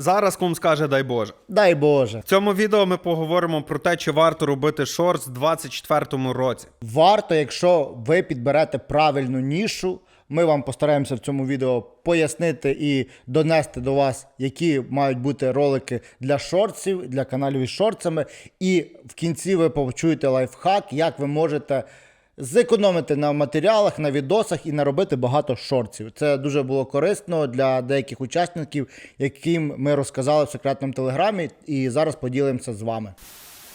Зараз кум скаже дай Боже. Дай Боже. В цьому відео ми поговоримо про те, чи варто робити шортс в 2024 році. Варто, якщо ви підберете правильну нішу. Ми вам постараємося в цьому відео пояснити і донести до вас, які мають бути ролики для шортсів, для каналів із шортсами. І в кінці ви почуєте лайфхак, як ви можете зекономити на матеріалах, на відосах і наробити багато шортсів. Це дуже було корисно для деяких учасників, яким ми розказали в секретному телеграмі, і зараз поділимося з вами.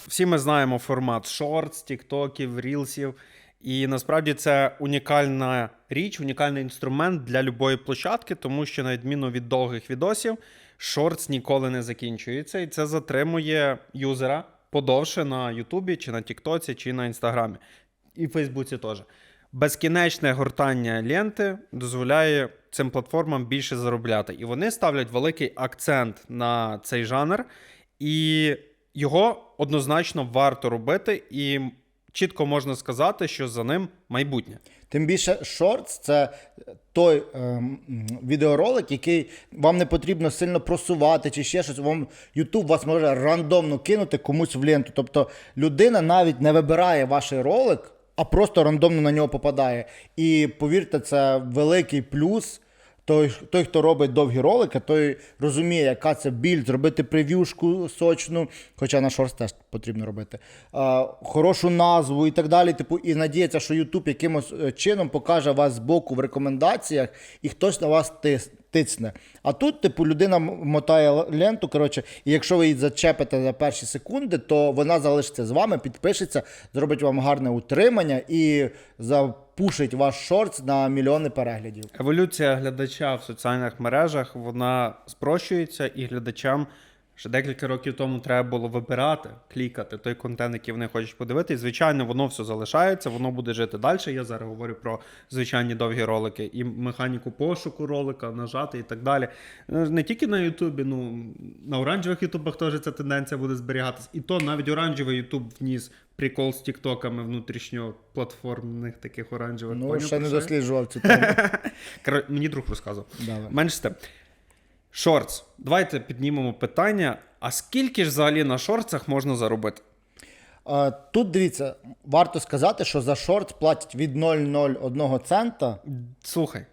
Всі ми знаємо формат шортс, тіктоків, рілсів. І насправді це унікальна річ, унікальний інструмент для любої площадки, тому що, на відміну від довгих відосів, шортс ніколи не закінчується, і це затримує юзера подовше на Ютубі, чи на Тіктоці, чи на Інстаграмі. І в Фейсбуці теж. Безкінечне гортання ленти дозволяє цим платформам більше заробляти. І вони ставлять великий акцент на цей жанр, і його однозначно варто робити. І чітко можна сказати, що за ним майбутнє. Тим більше шортс це той ем, відеоролик, який вам не потрібно сильно просувати чи ще щось. Вам YouTube вас може рандомно кинути комусь в ленту. Тобто людина навіть не вибирає ваш ролик, а просто рандомно на нього попадає. І повірте, це великий плюс. Той, той, хто робить довгі ролики, той розуміє, яка це біль, зробити прев'юшку сочну, хоча на шорс теж потрібно робити. Хорошу назву і так далі. Типу, і надіється, що YouTube якимось е, чином покаже вас збоку в рекомендаціях, і хтось на вас тис, тицне. А тут, типу, людина мотає ленту, коротше, і якщо ви її зачепите за перші секунди, то вона залишиться з вами, підпишеться, зробить вам гарне утримання і запушить ваш шортс на мільйони переглядів. Еволюція глядача в соціальних мережах вона спрощується, і глядачам ще декілька років тому треба було вибирати, клікати той контент, який вони хочуть подивитися. Звичайно, воно все залишається, воно буде жити далі. Я зараз говорю про звичайні довгі ролики і механіку пошуку ролика, нажати і так далі. Ну, Не тільки на Ютубі, ну на оранжевих Ютубах теж ця тенденція буде зберігатись. І то навіть оранжевий Ютуб вніс прикол з тіктоками внутрішньоплатформних таких оранжевих. Ну, ще не досліджував цю тему. Мені друг розказував. Менш з тим. Шортс. Давайте піднімемо питання. А скільки ж взагалі на шортсах можна заробити? Тут дивіться, варто сказати, що за шортс платять від 0,01 цента. Слухай,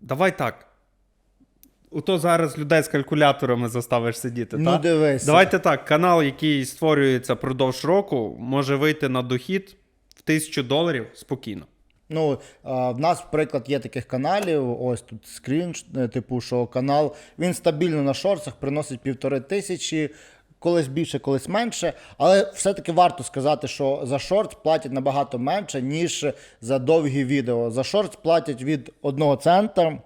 давай так. Ото зараз людей з калькуляторами заставиш сидіти. Ну, та? дивися. Давайте так. Канал, який створюється продовж року, може вийти на дохід в тисячу доларів спокійно. Ну, в нас, наприклад, є таких каналів. Ось тут скрін, е, типу, що канал він стабільно на шорсах приносить півтори тисячі, колись більше, колись менше. Але все-таки варто сказати, що за шорт платять набагато менше, ніж за довгі відео. За шорт платять від 1 цента.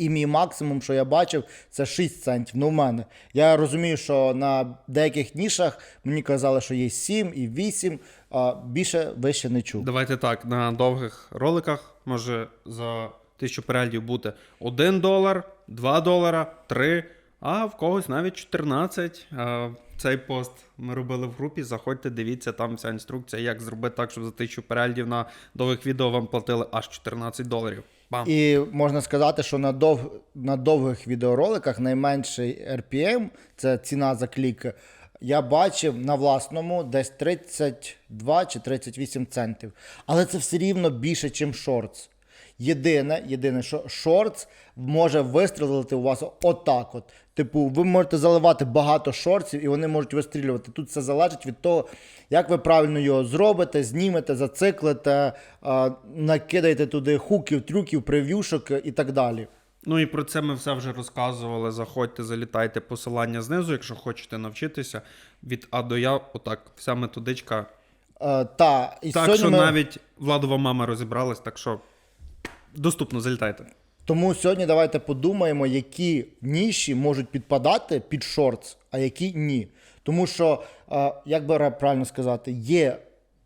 І мій максимум, що я бачив, це 6 центів. Ну, в мене. Я розумію, що на деяких нішах мені казали, що є 7 і 8, а більше вище не чув. Давайте так, на довгих роликах може за тисячу переглядів бути 1 долар, 2 долара, 3, а в когось навіть 14. Цей пост ми робили в групі. Заходьте, дивіться, там вся інструкція, як зробити так, щоб за тисячу переглядів на довгих відео вам платили аж 14 доларів. Бам! І можна сказати, що на, дов... на довгих відеороликах найменший RPM, це ціна за клік, я бачив на власному десь 32 чи 38 центів. Але це все рівно більше, ніж шортс. Єдине, єдине, що шортс може вистрілити у вас отак. От. Типу, ви можете заливати багато шортсів, і вони можуть вистрілювати. Тут все залежить від того, як ви правильно його зробите, знімете, зациклите, накидаєте туди хуків, трюків, прев'юшок і так далі. Ну і про це ми все вже розказували. Заходьте, залітайте посилання знизу, якщо хочете навчитися від А до Я. Отак, вся методичка. А, та, і Так сьогодні що ми... навіть владова мама розібралась, так що доступно залітайте. Тому сьогодні давайте подумаємо, які ніші можуть підпадати під шортс, а які ні. Тому що, як би правильно сказати, є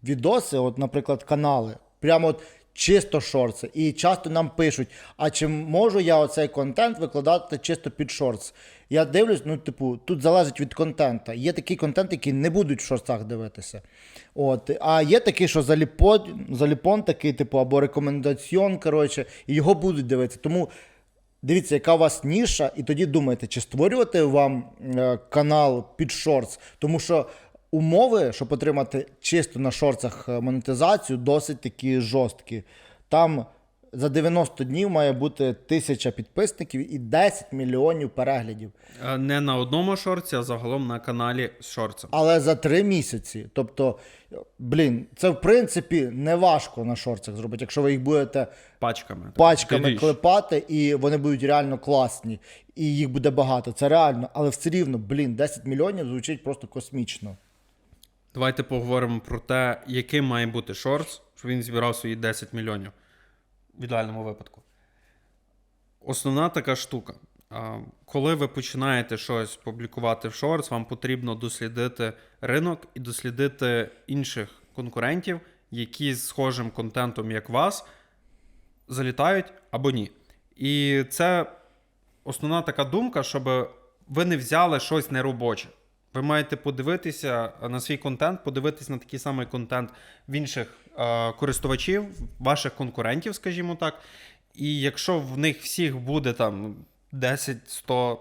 відоси, от, наприклад, канали, прямо от чисто шортси. І часто нам пишуть: а чи можу я оцей контент викладати чисто під шортс? Я дивлюсь, ну, типу, тут залежить від контента. Є такий контент, який не будуть в шортсах дивитися. От. А є такий, що заліпон, заліпон такий, типу, або рекомендаціон, коротше, і його будуть дивитися. Тому Дивіться, яка у вас ніша, і тоді думайте, чи створювати вам е, канал під шортс, тому що умови, щоб отримати чисто на шортсах е, монетизацію, досить такі жорсткі. Там за 90 днів має бути тисяча підписників і 10 мільйонів переглядів. Е, Не на одному шорці, а загалом на каналі з шорцем. Але за три місяці. Тобто, блін, це в принципі не важко на шортсах зробити, якщо ви їх будете Пачками. пачками клепати, і вони будуть реально класні, і їх буде багато. Це реально, але все рівно, блін, 10 мільйонів звучить просто космічно. Давайте поговоримо про те, яким має бути шортс, щоб він збирав свої 10 мільйонів в ідеальному випадку. Основна така штука. Коли ви починаєте щось публікувати в шортс, вам потрібно дослідити ринок і дослідити інших конкурентів, які з схожим контентом, як вас, залітають або ні. І це основна така думка, щоб ви не взяли щось неробоче. Ви маєте подивитися на свій контент, подивитися на такий самий контент в інших е, користувачів, ваших конкурентів, скажімо так. І якщо в них всіх буде там 10, 100,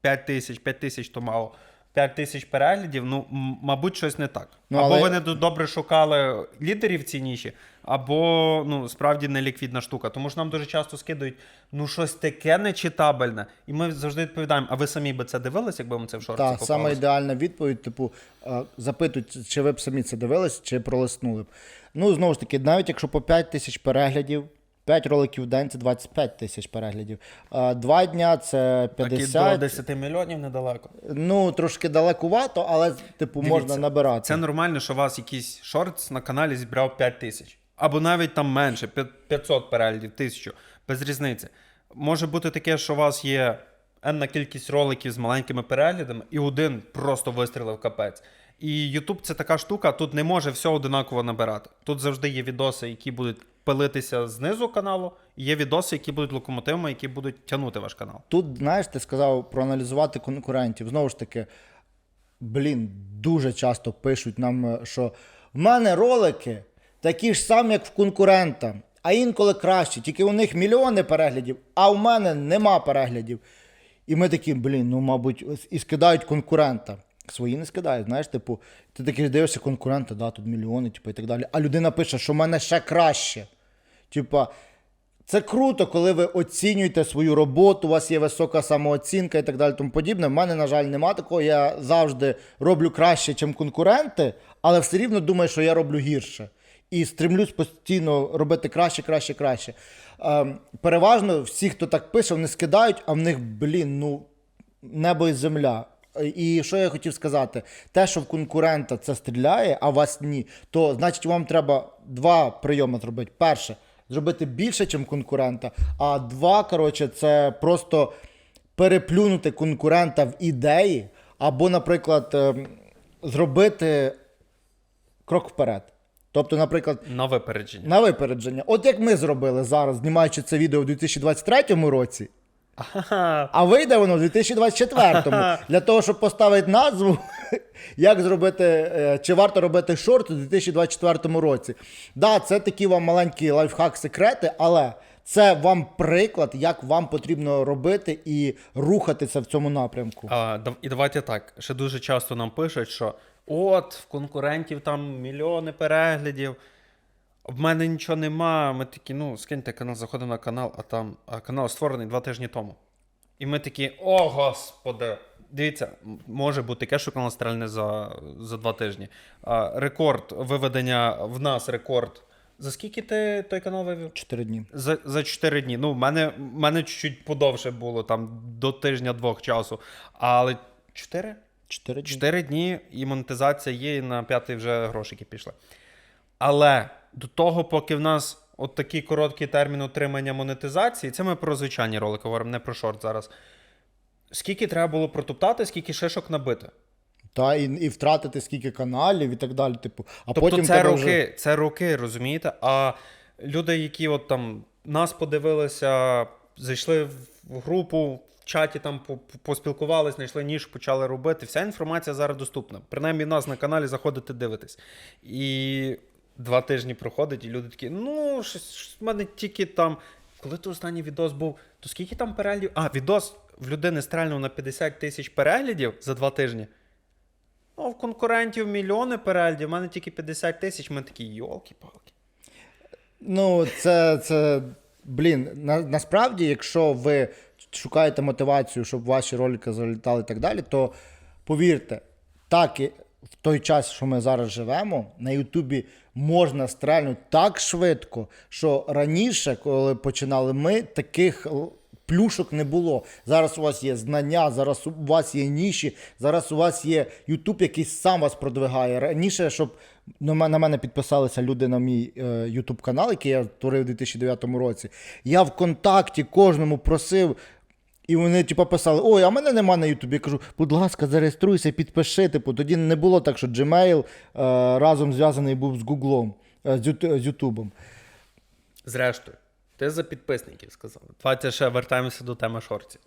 5 тисяч, 5 тисяч, то мало. 5 тисяч переглядів, ну, мабуть, щось не так. Ну, або але- ви не добре шукали лідерів в цій ніші, або ну, справді неліквідна штука. Тому що нам дуже часто скидають ну щось таке нечитабельне. І ми завжди відповідаємо: а ви самі би це дивились, якби вам це в шорті Так, попалось? саме ідеальна відповідь, типу, запитують, чи ви б самі це дивились, чи пролиснули б. Ну, знову ж таки, навіть якщо по 5 тисяч переглядів, 5 роликів в день це 25 тисяч переглядів. Два дня це Так і до 10 мільйонів недалеко. Ну, трошки далекувато, але, типу, можна набирати. Це нормально, що у вас якийсь шортс на каналі зібрав 5 тисяч. Або навіть там менше, 500 переглядів, 1000, без різниці. Може бути таке, що у вас є енна кількість роликів з маленькими переглядами, і один просто вистрілив капець. І YouTube це така штука, тут не може все одинаково набирати. Тут завжди є відоси, які будуть пилитися знизу каналу, і є відоси, які будуть локомотивами, які будуть тягнути ваш канал. Тут, знаєш, ти сказав проаналізувати конкурентів. Знову ж таки, блін, дуже часто пишуть нам, е, що в мене ролики такі ж самі, як в конкурента, а інколи кращі, тільки у них мільйони переглядів, а у мене нема переглядів. І ми такі, блін, ну, мабуть, і скидають конкурента. Свої не скидають, знаєш, типу, ти такий дивишся конкурента, да, тут мільйони, типу, і так далі. А людина пише, що в мене ще краще. Типа, це круто, коли ви оцінюєте свою роботу, у вас є висока самооцінка і так далі. Тому подібне. В мене, на жаль, нема такого. Я завжди роблю краще, ніж конкуренти, але все рівно думаю, що я роблю гірше. І стремлюсь постійно робити краще, краще, краще. Ем, переважно всі, хто так пише, вони скидають, а в них, блін, ну, небо і земля. І що я хотів сказати? Те, що в конкурента це стріляє, а у вас ні, то значить вам треба два прийоми зробити. Перше, зробити більше, ніж конкурента. А два, коротше, це просто переплюнути конкурента в ідеї, або, наприклад, ем, зробити крок вперед. Тобто, наприклад, На випередження. на випередження. От як ми зробили зараз, знімаючи це відео в 2023 році. А вийде воно в 2024-му. Для того, щоб поставити назву, як зробити, е, чи варто робити шорт у 2024 році. Да, це такі вам маленькі лайфхак-секрети, але це вам приклад, як вам потрібно робити і рухатися в цьому напрямку. А, і давайте так. Ще дуже часто нам пишуть, що от в конкурентів там мільйони переглядів. В мене нічого нема. Ми такі, ну, скиньте канал, заходимо на канал, а там а канал створений два тижні тому. І ми такі, о, господи. Дивіться, може бути таке, що канал стрельне за, за два тижні. А, рекорд виведення в нас рекорд. За скільки ти той канал вивів? Чотири дні. За, за 4 дні. Ну, в мене, в мене чуть-чуть подовше було, там до тижня-двох часу. Але 4? Чотири дні. 4 дні і монетизація є, і на п'ятий вже грошики пішли. Але до того, поки в нас от такий короткий термін отримання монетизації, це ми про звичайні ролики говоримо, не про шорт зараз. Скільки треба було протоптати, скільки шишок набити? Та і, і втратити скільки каналів і так далі. Типу, а Тобто потім це роки, вже... це роки, розумієте? А люди, які от там нас подивилися, зайшли в групу, в чаті там по- по- поспілкувались, знайшли ніж, почали робити. Вся інформація зараз доступна. Принаймні, нас на каналі заходите дивитись. І два тижні проходить, і люди такі: ну, щось, щось в мене тільки там. коли то останній відос був, то скільки там переглядів? А, відос в людини стрельнув на 50 тисяч переглядів за два тижні. Ну, в конкурентів мільйони переглядів, в мене тільки 50 тисяч, ми такі йолки-палки. Ну, це, це блін, на, насправді, якщо ви шукаєте мотивацію, щоб ваші ролики залітали і так далі, то повірте, так в той час, що ми зараз живемо, на Ютубі можна стрельнути так швидко, що раніше, коли починали ми, таких плюшок не було. Зараз у вас є знання, зараз у вас є ніші, зараз у вас є Ютуб, який сам вас продвигає. Раніше, щоб на мене, підписалися люди на мій е, YouTube канал, який я створив у 2009 році. Я в контакті кожному просив. І вони типу, писали: Ой, а мене нема на Ютубі. Я кажу, будь ласка, зареєструйся, підпиши. Типу, тоді не було так, що Gmail е, разом зв'язаний був з Гуглом, е, з Ютубом. Зрештою, ти за підписників сказав. Давайте ще вертаємося до теми шортів.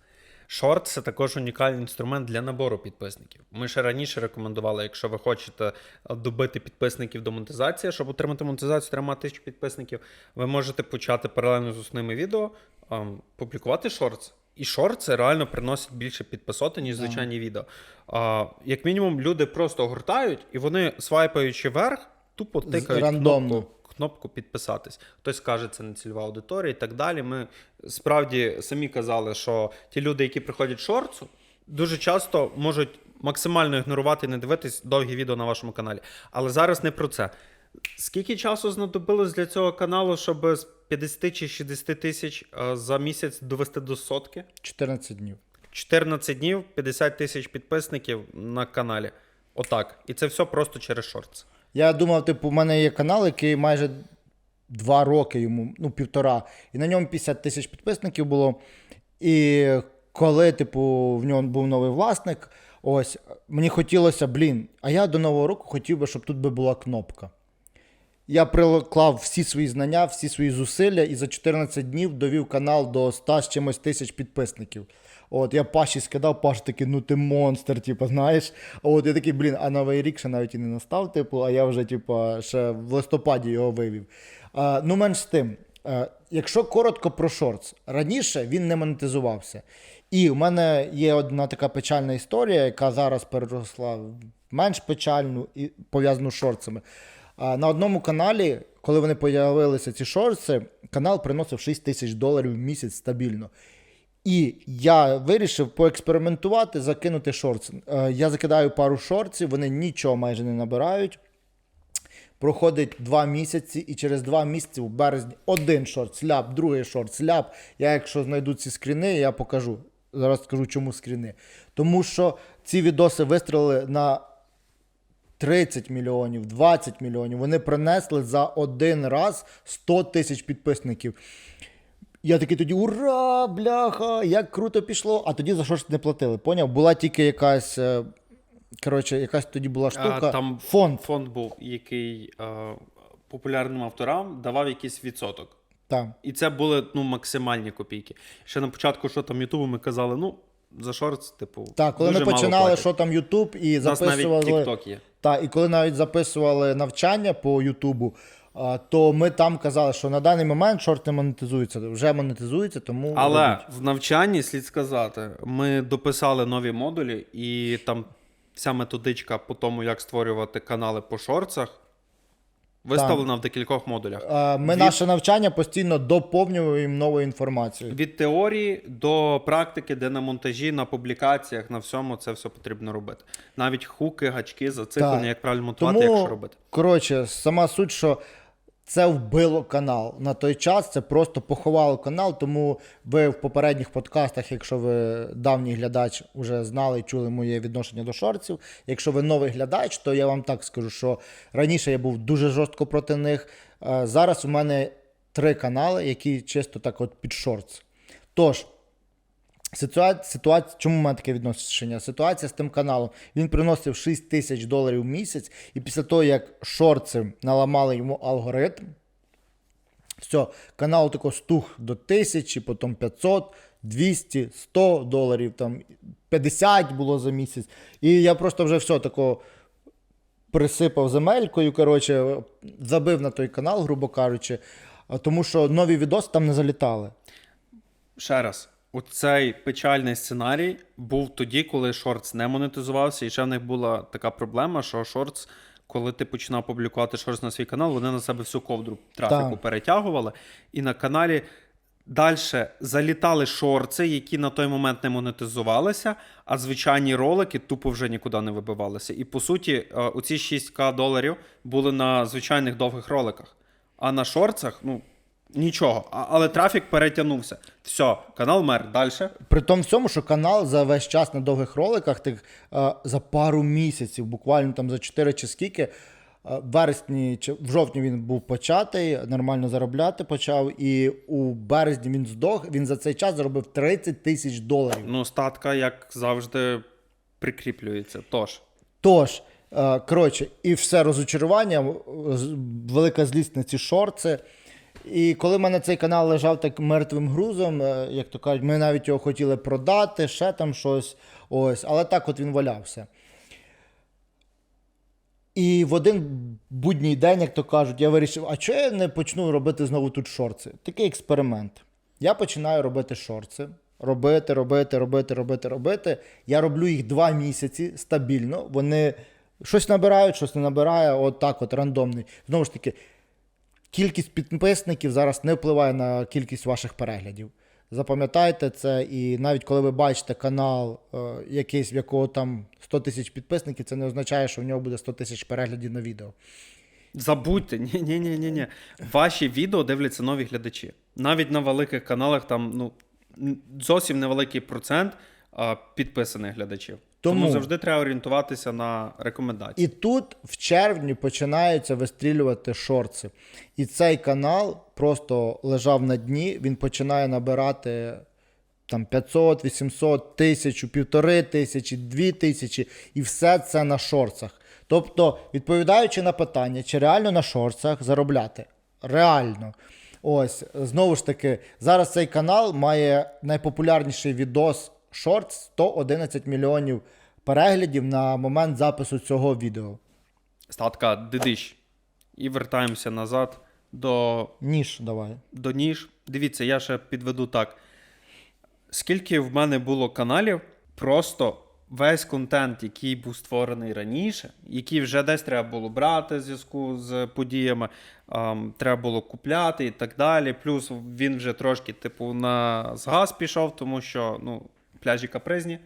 Шорт це також унікальний інструмент для набору підписників. Ми ще раніше рекомендували, якщо ви хочете добити підписників до монетизації, щоб отримати монетизацію, треба мати тисячу підписників. Ви можете почати паралельно з основними відео ем, публікувати шортс. І шортси реально приносять більше підписоти, ніж звичайні відео. А, як мінімум, люди просто гортають, і вони, свайпаючи вверх, тупо тикають рандомно. кнопку кнопку підписатись. Хтось каже, це не цільова аудиторія і так далі. Ми справді самі казали, що ті люди, які приходять шорцу, дуже часто можуть максимально ігнорувати і не дивитись довгі відео на вашому каналі. Але зараз не про це. Скільки часу знадобилось для цього каналу, щоб 50 чи 60 тисяч е, за місяць довести до сотки? 14 днів. 14 днів, 50 тисяч підписників на каналі. Отак. І це все просто через шортс. Я думав, типу, у мене є канал, який майже два роки йому, ну, півтора, і на ньому 50 тисяч підписників було. І коли, типу, в ньому був новий власник, ось мені хотілося, блін, а я до Нового року хотів би, щоб тут би була кнопка. Я приклав всі свої знання, всі свої зусилля і за 14 днів довів канал до 100 з чимось тисяч підписників. От я Паші скидав, Паш такий, ну ти монстр, типу, знаєш. От я такий, блін, а новий рік ще навіть і не настав, типу, а я вже, типу, ще в листопаді його вивів. А, ну, менш з тим, а, якщо коротко про шортс, раніше він не монетизувався. І в мене є одна така печальна історія, яка зараз переросла в менш печальну і пов'язану з шортсами. На одному каналі, коли вони появилися ці шорти, канал приносив 6 тисяч доларів в місяць стабільно. І я вирішив поекспериментувати, закинути шортс. Е, Я закидаю пару шортсів, вони нічого майже не набирають. Проходить два місяці, і через два місяці в березні один шорт сляп, другий шорт сляп. Я, якщо знайду ці скріни, я покажу. Зараз скажу, чому скріни. Тому що ці відоси вистрілили на 30 мільйонів, 20 мільйонів. Вони принесли за один раз 100 тисяч підписників. Я такий тоді ура, бляха, як круто пішло. А тоді за що ж не платили? Поняв? Була тільки якась. е, Коротше, якась тоді була штука. А, там Фонд. фонд був, який е, популярним авторам давав якийсь відсоток. Так. І це були ну, максимальні копійки. Ще на початку, що там Ютубу, ми казали, ну, за шортс, типу. Так, коли дуже ми починали, платять. що там Ютуб, і У нас навіть записували. TikTok є. Так, і коли навіть записували навчання по Ютубу, то ми там казали, що на даний момент шорт не монетизується. Вже монетизується, тому. Але робіть. в навчанні слід сказати, ми дописали нові модулі, і там вся методичка по тому, як створювати канали по шорцах, виставлена в декількох модулях. А, Ми від- наше навчання постійно доповнюємо новою інформацією. Від теорії до практики, де на монтажі, на публікаціях, на всьому це все потрібно робити. Навіть хуки, гачки, зациклення, як правильно монтувати, Тому, як що робити. коротше, сама суть, що це вбило канал. На той час це просто поховало канал, тому ви в попередніх подкастах, якщо ви давній глядач, вже знали і чули моє відношення до шортів. Якщо ви новий глядач, то я вам так скажу, що раніше я був дуже жорстко проти них. Е, Зараз у мене три канали, які чисто так от під шортс. Тож, Ситуація, ситуація, чому мене таке відношення? Ситуація з тим каналом. Він приносив 6 тисяч доларів в місяць, і після того, як шорти наламали йому алгоритм, все, канал тако стух до тисячі, потім 500, 200, 100 доларів, там 50 було за місяць. І я просто вже все тако присипав земелькою, коротше, забив на той канал, грубо кажучи. тому що нові відоси там не залітали. Ще раз, оцей печальний сценарій був тоді, коли Shorts не монетизувався, і ще в них була така проблема, що Shorts, коли ти починав публікувати Shorts на свій канал, вони на себе всю ковдру трафіку Так. перетягували. І на каналі далі залітали шорти, які на той момент не монетизувалися, а звичайні ролики тупо вже нікуди не вибивалися. І по суті, е, оці 6к доларів були на звичайних довгих роликах. А на шорцах, ну. Нічого, А- але трафік перетягнувся. Все, канал мер. Далі. При тому всьому, що канал за весь час на довгих роликах, тих, е, за пару місяців, буквально там за 4 чи скільки, е, в вересні чи в жовтні він був початий, нормально заробляти почав, і у березні він здох. Він за цей час заробив 30 тисяч доларів. Ну, статка, як завжди, прикріплюється. Тож. Тож, е, коротше, і все розочарування, е, з- велика злість на ці шорти. І коли в мене цей канал лежав так мертвим грузом, е, як то кажуть, ми навіть його хотіли продати, ще там щось. Ось, але так от він валявся. І в один будній день, як то кажуть, я вирішив, а чого я не почну робити знову тут шорти? Такий експеримент. Я починаю робити шорти. Робити, робити, робити, робити, робити. Я роблю їх два місяці стабільно. Вони щось набирають, щось не набирає, от так от рандомний. Знову ж таки, кількість підписників зараз не впливає на кількість ваших переглядів. Запам'ятайте це, і навіть коли ви бачите канал е, якийсь, в якого там 100 тисяч підписників, це не означає, що в нього буде 100 тисяч переглядів на відео. Забудьте, ні, ні, ні, ні. Ваші відео дивляться нові глядачі. Навіть на великих каналах там ну зовсім невеликий процент а, підписаних глядачів. Тому... Тому- завжди треба орієнтуватися на рекомендації. І тут в червні починаються вистрілювати шорти. І цей канал просто лежав на дні, він починає набирати там 500, 800, 1000, півтори тисячі, дві тисячі, і все це на шорцах. Тобто, відповідаючи на питання, чи реально на шорцах заробляти? Реально. Ось, знову ж таки, зараз цей канал має найпопулярніший відос шорт 111 мільйонів переглядів на момент запису цього відео. Статка дидищ. І вертаємося назад до Ніж давай. до ніж. Дивіться, я ще підведу так. Скільки в мене було каналів, просто весь контент, який був створений раніше, який вже десь треба було брати в зв'язку з подіями, ем, треба було купляти і так далі. Плюс він вже трошки, типу, на згас пішов, тому що ну, пляжі капризні.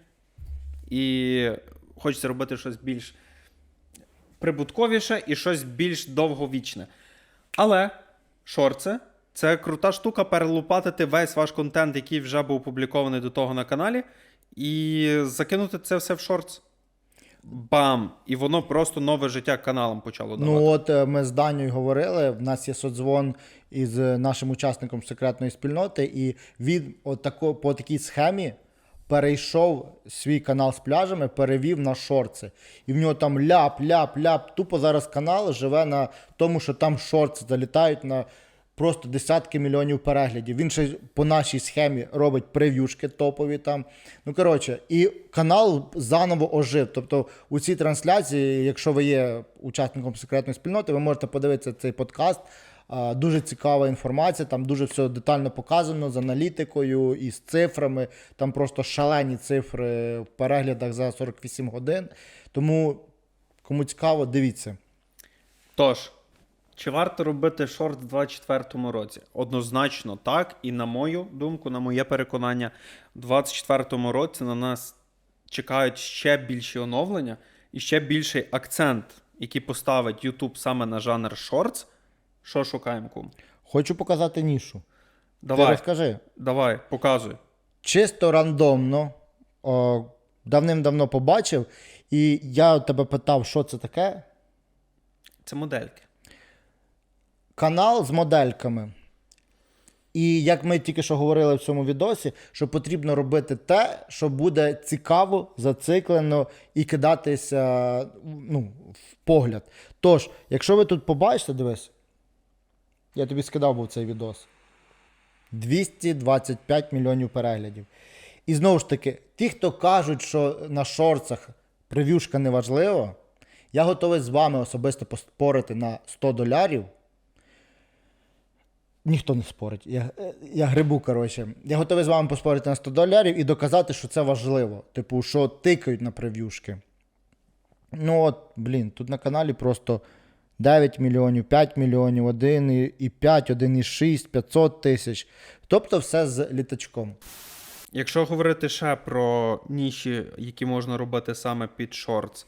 І хочеться робити щось більш прибутковіше і щось більш довговічне. Але шорти це крута штука перелупатити весь ваш контент, який вже був опублікований до того на каналі, і закинути це все в шортс. Бам! І воно просто нове життя каналам почало давати. Ну от е, ми з Данією говорили. В нас є соцдзвон із е, нашим учасником секретної спільноти, і він от тако, по такій схемі перейшов свій канал з пляжами, перевів на шорти. І в нього там ляп, ляп, ляп. Тупо зараз канал живе на тому, що там шорти залітають на. Просто десятки мільйонів переглядів. Він ще по нашій схемі робить прев'юшки топові там. Ну коротше, і канал заново ожив. Тобто у цій трансляції, якщо ви є учасником секретної спільноти, ви можете подивитися цей подкаст. Дуже цікава інформація, там дуже все детально показано з аналітикою і з цифрами. Там просто шалені цифри в переглядах за 48 годин. Тому, кому цікаво, дивіться. Тож, чи варто робити шорт в 2024 році? Однозначно так. І на мою думку, на моє переконання, в 2024 році на нас чекають ще більші оновлення і ще більший акцент, який поставить YouTube саме на жанр шортс. Що шукаємо, кум? Хочу показати нішу. Ти Давай, розкажи. давай, показуй. чисто рандомно о, давним-давно побачив, і я тебе питав, що це таке. Це модельки. Канал з модельками. І як ми тільки що говорили в цьому відосі, що потрібно робити те, що буде цікаво, зациклено і кидатися ну, в погляд. Тож, якщо ви тут побачите, дивись, я тобі скидав був цей відос. 225 мільйонів переглядів. І знову ж таки, ті, хто кажуть, що на шорцах прев'юшка не важлива, я готовий з вами особисто поспорити на 100 долярів. Ніхто не спорить. Я, я грибу, коротше. Я готовий з вами поспорити на 100 доларів і доказати, що це важливо. Типу, що тикають на прев'юшки. Ну от, блін, тут на каналі просто 9 мільйонів, 5 мільйонів, 1,5, 1,6, 500 тисяч. Тобто все з літачком. Якщо говорити ще про ніші, які можна робити саме під шортс,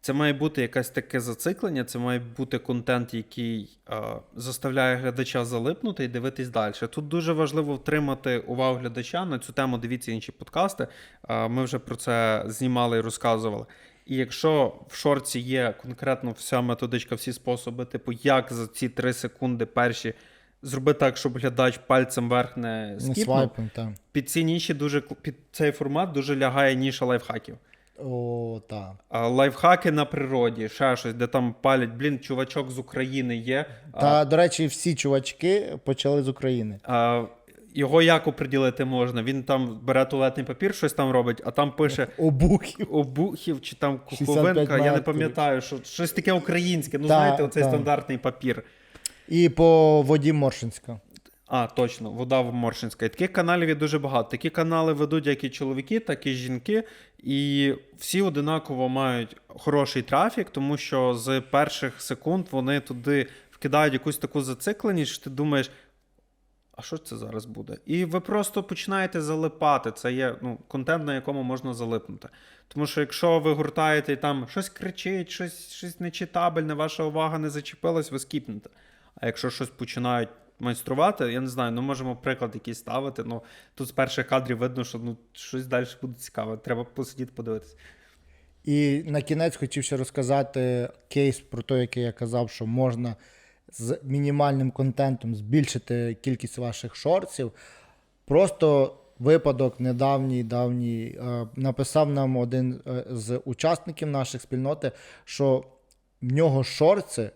це має бути якесь таке зациклення, це має бути контент, який е, заставляє глядача залипнути і дивитись далі. Тут дуже важливо втримати увагу глядача на цю тему. Дивіться інші подкасти. Е, ми вже про це знімали і розказували. І якщо в шорті є конкретно вся методичка, всі способи, типу, як за ці 3 секунди перші зробити так, щоб глядач пальцем вверх не Не скіпнув, так. під ці ніші дуже під цей формат дуже лягає ніша лайфхаків. О, так. А, лайфхаки на природі, ще щось, де там палять, блін, чувачок з України є. а, Та, до речі, всі чувачки почали з України. А, його як оприділити можна? Він там бере туалетний папір, щось там робить, а там пише Обухів. обухів чи там куховинка. Я не пам'ятаю, що щось таке українське. Ну, Та, знаєте, оцей та. стандартний папір. І по воді Моршинська. А, точно, вода в Моршинська. І таких каналів є дуже багато. Такі канали ведуть як і чоловіки, так і жінки. І всі одинаково мають хороший трафік, тому що з перших секунд вони туди вкидають якусь таку зацикленість, що ти думаєш. А що це зараз буде? І ви просто починаєте залипати. Це є ну, контент, на якому можна залипнути. Тому що якщо ви гуртаєте і там щось кричить, щось, щось нечитабельне, ваша увага не зачепилась, ви скіпнете. А якщо щось починають майструвати, я не знаю, ну можемо приклад якийсь ставити. Ну тут з перших кадрів видно, що ну щось далі буде цікаве. Треба посидіти, подивитися. І на кінець хотів ще розказати кейс про те, який я казав, що можна з мінімальним контентом збільшити кількість ваших шортсів. Просто випадок недавній давній е, написав нам один е, з учасників наших спільноти, що в нього шорти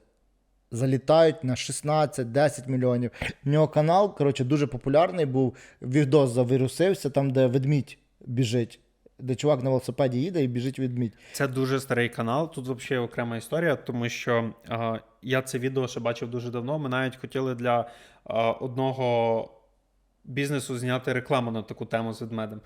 залітають на 16-10 мільйонів. В нього канал, коротше, дуже популярний був. Відос завірусився, там, де ведмідь біжить. Де чувак на велосипеді їде і біжить ведмідь. Це дуже старий канал. Тут взагалі окрема історія, тому що е, я це відео ще бачив дуже давно. Ми навіть хотіли для е, одного бізнесу зняти рекламу на таку тему з ведмедем.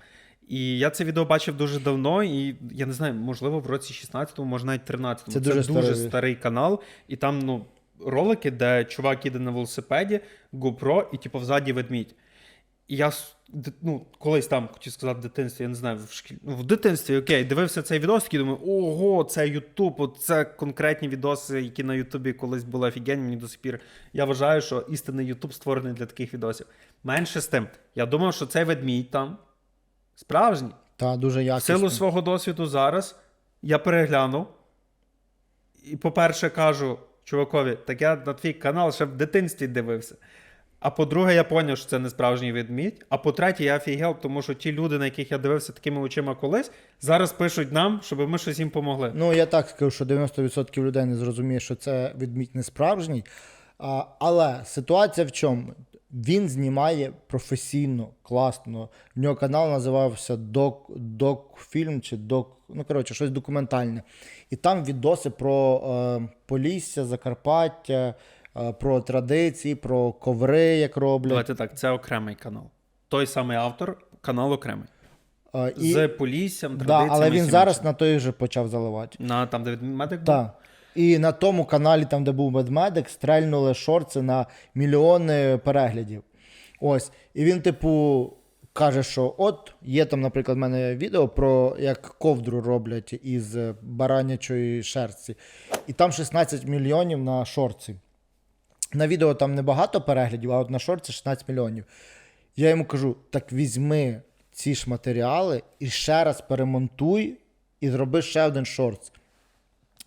І я це відео бачив дуже давно, і я не знаю, можливо, в році 16-му, може навіть 13-му. Це дуже дуже старий. старий канал, і там ну, ролики, де чувак їде на велосипеді, GoPro, і типу взаді ведмідь. І я ну, колись там хотів сказати в дитинстві, я не знаю, в шкіль... ну, в дитинстві, окей, дивився цей відос, такий думаю, ого, це Ютуб, це конкретні відоси, які на Ютубі колись були офігенні, мені до сих пір. Я вважаю, що істинний Ютуб створений для таких відосів. Менше з тим, я думав, що цей ведмідь там справжній. Та дуже В силу свого досвіду зараз я переглянув. І, по-перше, кажу чувакові, так я на твій канал ще в дитинстві дивився. А по-друге, я зрозумів, що це не справжній ведмідь. А по-третє, я офігел, тому що ті люди, на яких я дивився такими очима колись, зараз пишуть нам, щоб ми щось їм помогли. Ну, я так скажу, що 90% людей не зрозуміє, що це відмідь не справжній. А, але ситуація в чому? Він знімає професійно, класно. В нього канал називався Док, Докфільм чи Док. Ну, коротше, щось документальне. І там відоси про е, Полісся, Закарпаття, про традиції, про коври, як роблять. Давайте так, це окремий канал. Той самий автор, канал окремий. Е, і, З поліссям, да, але він зараз на той же почав заливати. На там, де медик був? Так. І на тому каналі, там, де був медмедик, стрельнули шорти на мільйони переглядів. Ось. І він, типу, каже, що от є там, наприклад, в мене відео про як ковдру роблять із е, баранячої шерсті. І там 16 мільйонів на шорці. На відео там небагато переглядів, а от на шорці 16 мільйонів. Я йому кажу: так візьми ці ж матеріали і ще раз перемонтуй і зроби ще один шорт.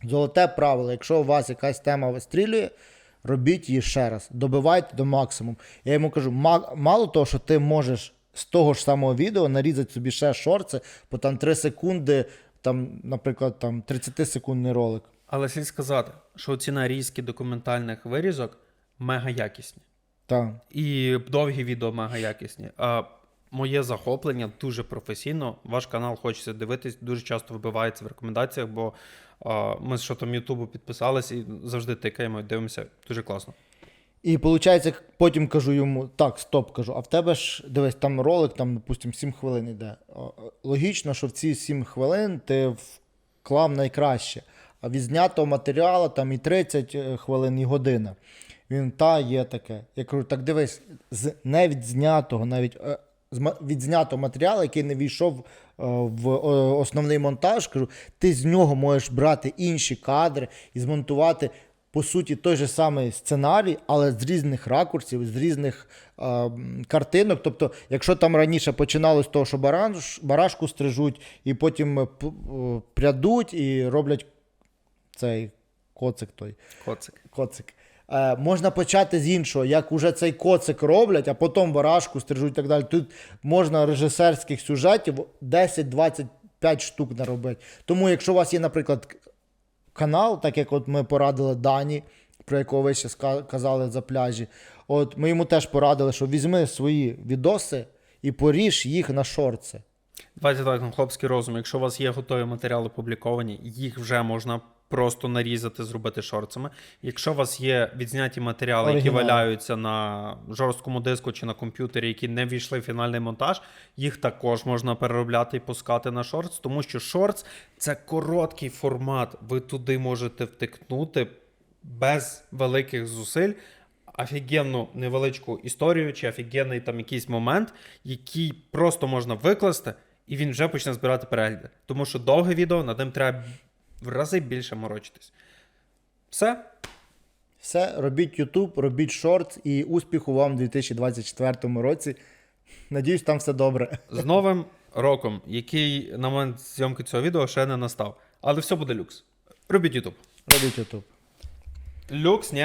Золоте правило, якщо у вас якась тема вистрілює, робіть її ще раз, добивайте до максимуму. Я йому кажу, мало того, що ти можеш з того ж самого відео нарізати собі ще шорти, по там 3 секунди, там, наприклад, там 30-секундний ролик. Але слід сказати, що ці нарізки документальних вирізок мега якісні. Так. І довгі відео мега якісні. А моє захоплення дуже професійно. Ваш канал хочеться дивитись, дуже часто вибивається в рекомендаціях, бо а, ми з що там Ютубу підписались і завжди тикаємо, дивимося. Дуже класно. І виходить, потім кажу йому: так, стоп, кажу, а в тебе ж дивись, там ролик, там, допустимо, 7 хвилин йде. Логічно, що в ці 7 хвилин ти вклав найкраще. А від знятого матеріалу там і 30 хвилин, і година. Він та є таке. Я кажу, так дивись, з невідзнятого, навіть е, з відзнятого матеріалу, який не війшов е, в основний монтаж, кажу, ти з нього можеш брати інші кадри і змонтувати. По суті, той же самий сценарій, але з різних ракурсів, з різних е, картинок. Тобто, якщо там раніше починалось з того, що бараш, барашку стрижуть, і потім е, прядуть і роблять цей коцик той Коцик. коцик. Е, можна почати з іншого, як уже цей коцик роблять, а потім барашку стрижуть і так далі. Тут можна режисерських сюжетів 10-25 штук наробити. Тому, якщо у вас є, наприклад, канал, так як от ми порадили Дані, про якого ви ще казали за пляжі, от ми йому теж порадили, що візьми свої відоси і поріж їх на шорти. Давайте так, хлопський розум. Якщо у вас є готові матеріали опубліковані, їх вже можна просто нарізати, зробити шорцами. Якщо у вас є відзняті матеріали, які валяються на жорсткому диску чи на комп'ютері, які не війшли в фінальний монтаж, їх також можна переробляти і пускати на шортс, тому що шортс це короткий формат. Ви туди можете втикнути без великих зусиль. Офігенну невеличку історію чи офігенний там якийсь момент, який просто можна викласти, і він вже почне збирати перегляди. Тому що довге відео над ним треба в рази більше морочитись. Все. Все, робіть YouTube, робіть шорт і успіху вам у 2024 році. Надіюсь, там все добре. З новим роком, який на момент зйомки цього відео ще не настав. Але все буде люкс. Робіть YouTube. Робіть YouTube. Люкс, ні?